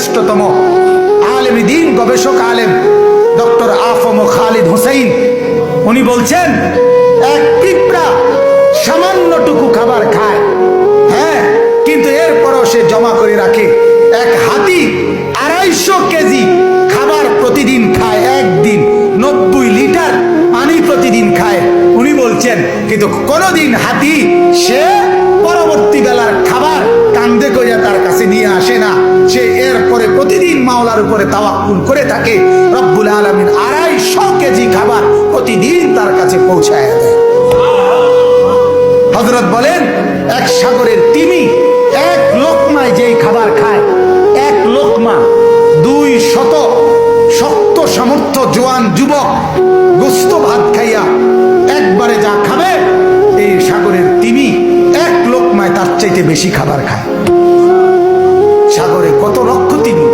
শ্রেষ্ঠতম আলেম দিন, গবেষক আলেম ডক্টর আফম খালিদ হুসাইন। উনি বলছেন, এক পিঁপড়া সামান্যটুকু খাবার খায়। হ্যাঁ কিন্তু এরপরও সে জমা করে রাখে। এক হাতি আড়াইশো কেজি খাবার প্রতিদিন খায় একদিন। নব্বই লিটার পানি প্রতিদিন খায়। উনি বলছেন, কিন্তু কোনোদিন হাতি সে পরবর্তী বেলার উপরে তাওয়াক্কুল করে থাকে রব্বুল আলমিন আড়াইশো কেজি খাবার প্রতিদিন তার কাছে পৌঁছায় দেয়। হজরত বলেন, এক সাগরের তিমি এক লোকমায় যেই খাবার খায়, এক লোকমা, দুই শত শক্ত সামর্থ্য জোয়ান যুবক গোস্ত ভাত খাইয়া একবারে যা খাবে, এই সাগরের তিমি এক লোকমায় তার চাইতে বেশি খাবার খায়। সাগরে কত লক্ষ তিমি?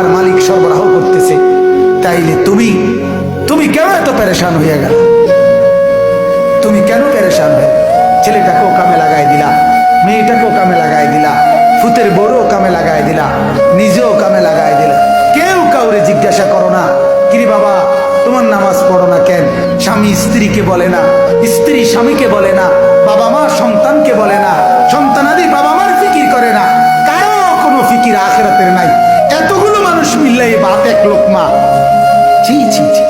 খাবার মালিক সরবরাহ করতেছে। তাইলে তুমি তুমি কেন এত পেরেশান হয়ে গেল? তুমি কেন পেরেশান হয়ে ছেলেটাকেও কামে লাগাই দিলা মেয়েটাকেও কামে লাগাই দিলা, ফুতের বড়ও কামে লাগাই দিলা, নিজেও কামে লাগাই দিলা। কেউ কাউরে জিজ্ঞাসা করো না, কিরে বাবা, তোমার নামাজ পড়ো না কেন? স্বামী স্ত্রীকে বলে না, স্ত্রী স্বামীকে বলে না, বাবা মা সন্তানকে বলে না, সন্তানাদি বাবা মার ফিকির করে না। কারও কোনো ফিকির আখেরাতের নাই। লোকমা। ছি ছি ছি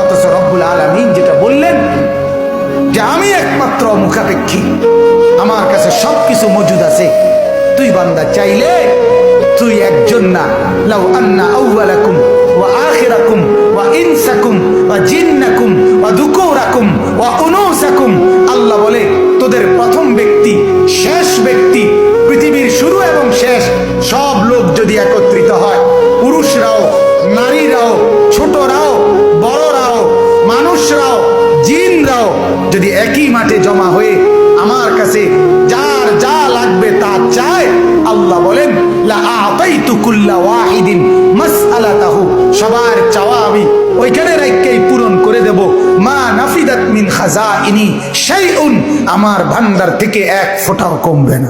অথচ রব্বুল আলমিন যেটা বললেন, যে আমি একমাত্র মুখাপেক্ষী, আমার কাছে সবকিছু মজুদ আছে। তুই বান্দা চাইলে তুই একজন না। লাউ আন্না আউ্বালাকুম ওয়া আখিরাকুম ওয়া ইনসাকুম। মাঠে জমা হয়ে আমার কাছে যার যা লাগবে তা চায়। আল্লাহ বলেন সবার চাওয়া আমি ওইখানে রাইকেই পূরণ করে দেব। মা নাফিদাত মিন খাজাইনি উন আমার ভান্ডার থেকে এক ফোঁটাও কমবে না।